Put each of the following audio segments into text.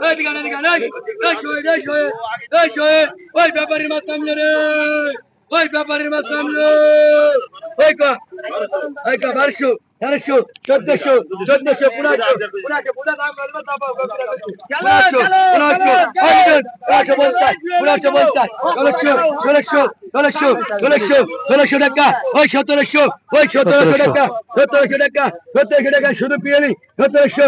Hadi gane hadi gane. Daş oy daş oy. Daş oy. Vay beberim asamları. Vay beberim asamları. Vay ka. Vay ka var şu. Yarışıyor. Çötleşiyor. Çötleşiyor. Buna açıyor. Buna açıyor. Buna daha galiba daha bak. Buna açıyor. Buna açıyor. Haydi. Buna açıyor. Buna açıyor. Buna açıyor. Yarışıyor. Yarışıyor. ষোলোশো, ষোলোশো, টাকা, ওই সতেরোশো, সতেরোশো টাকা, সতেরোশো টাকা, সতেরোশো টাকা শুধু সতেরোশো,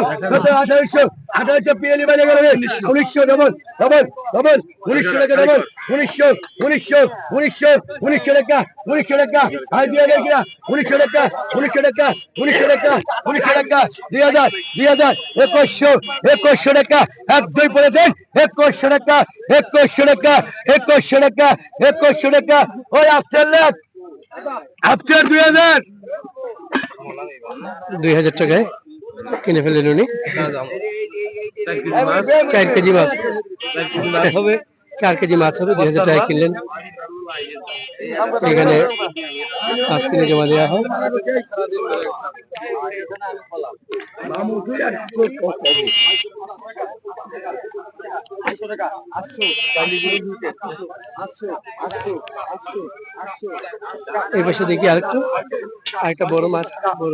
এক দুই পরে দেন, একুশশো টাকা, একুশশো টাকা, একুশশো টাকা, একুশশো টাকা, ওই আফটার লেখ, আফটার দুই হাজার, দুই হাজার টাকায় কিনে ফেলেন উনি। চার কেজি মাছ। হবে চার কেজি মাছ হবে দুই হাজার টাকা কিনলেন। এখানে মাছ কিনে জমা দেওয়া হয়। এই পাশে দেখি আরেকটু আরেকটা বড় মাছ বড়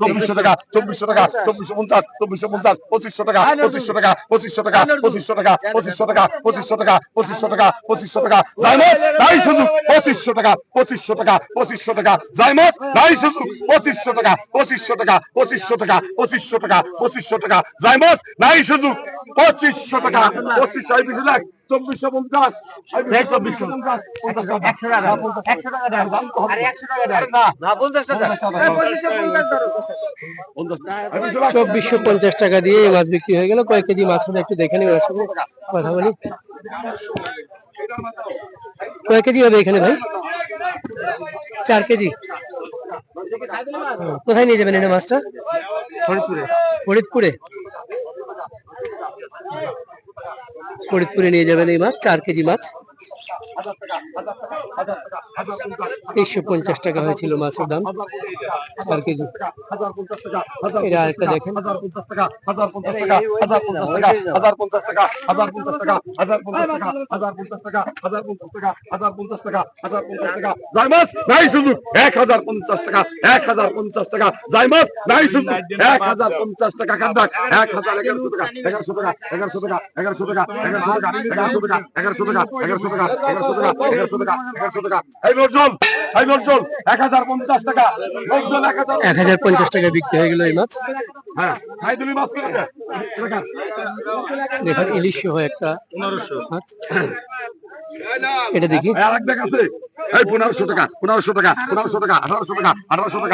চব্বিশশো টাকা চব্বিশশো টাকা চব্বিশশো পঞ্চাশ চব্বিশশো পঞ্চাশ পঁচিশশো টাকা পঁচিশশো টাকা পঁচিশশো টাকা পঁচিশশো টাকা পঁচিশশো টাকা পঁচিশশো টাকা পঁচিশশো টাকা পঁচিশশো টাকা জাইমাস নাই শুধু পঁচিশশো টাকা পঁচিশশো টাকা পঁচিশশো টাকা জাইমাস নাই শুধু পঁচিশশো টাকা পঁচিশশো টাকা পঁচিশশো টাকা পঁচিশশো টাকা পঁচিশশো টাকা জাইমাস নাই শুধু পঁচিশশো টাকা পঁচিশ লাখ চব্বিশশো পঞ্চাশ চব্বিশশো পঞ্চাশ একশো টাকা একশো টাকা দেন। একশো টাকা দেন। না পঞ্চাশ টাকা পঁচিশশো পঞ্চাশ পঞ্চাশ টাকা চব্বিশশো পঞ্চাশ টাকা দিয়ে মাছ বিক্রি হয়ে গেল। কয়েক কেজি মাছ হলো একটু দেখে নিই ওর সঙ্গে কথা বলি। কয়েক কেজি হবে এখানে ভাই? চার কেজি। কোথায় নিয়ে যাবেন এটা মাছটা? ফরিদপুরে। ফরিদপুরে। ফরিদপুরে নিয়ে যাবেন এই মাছ চার কেজি মাছ। তেইশশো পঞ্চাশ টাকা হয়েছিল মাছের দাম চার কেজি এরা আরেকটা দেখেন নাই শুধু এক হাজার পঞ্চাশ টাকা এক হাজার পঞ্চাশ টাকা যাই মাছ নাই শুধু এক হাজার পঞ্চাশ টাকা কান্দাক এক হাজার এগারোশো টাকা এগারোশো টাকা এগারোশো টাকা এগারোশো টাকা এগারোশো টাকা এগারোশো টাকা এগারোশো টাকা এগারোশো টাকা এগারোশো টাকা এগারোশো টাকা। এই নজরুল এই নজরুল এক হাজার পঞ্চাশ টাকা। নজরুল এক হাজার এক হাজার পঞ্চাশ টাকা বিক্রি হয়ে গেল এই মাছ। হ্যাঁ হাই তুমি মাছ করে দেখুন ইলিশ সহ একটা মাছ। এটা দেখি। আর এক ব্যাগ আছে। এই পনেরোশো টাকা পনেরোশো টাকা পনেরোশো টাকা আঠারোশো টাকা আঠারোশো টাকা।